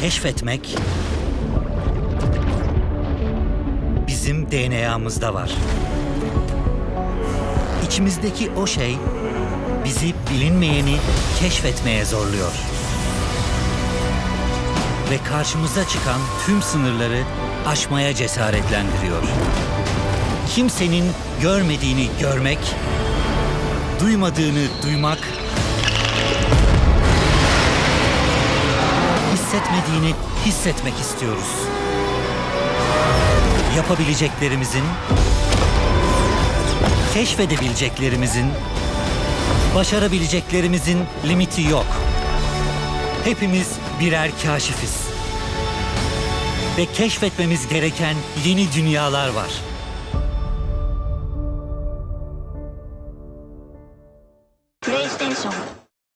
Keşfetmek bizim DNA'mızda var. İçimizdeki o şey bizi bilinmeyeni keşfetmeye zorluyor. Ve karşımıza çıkan tüm sınırları aşmaya cesaretlendiriyor. Kimsenin görmediğini görmek, duymadığını duymak, hissetmediğini hissetmek istiyoruz. Yapabileceklerimizin, keşfedebileceklerimizin, başarabileceklerimizin limiti yok. Hepimiz birer kaşifiz. Ve keşfetmemiz gereken yeni dünyalar var. PlayStation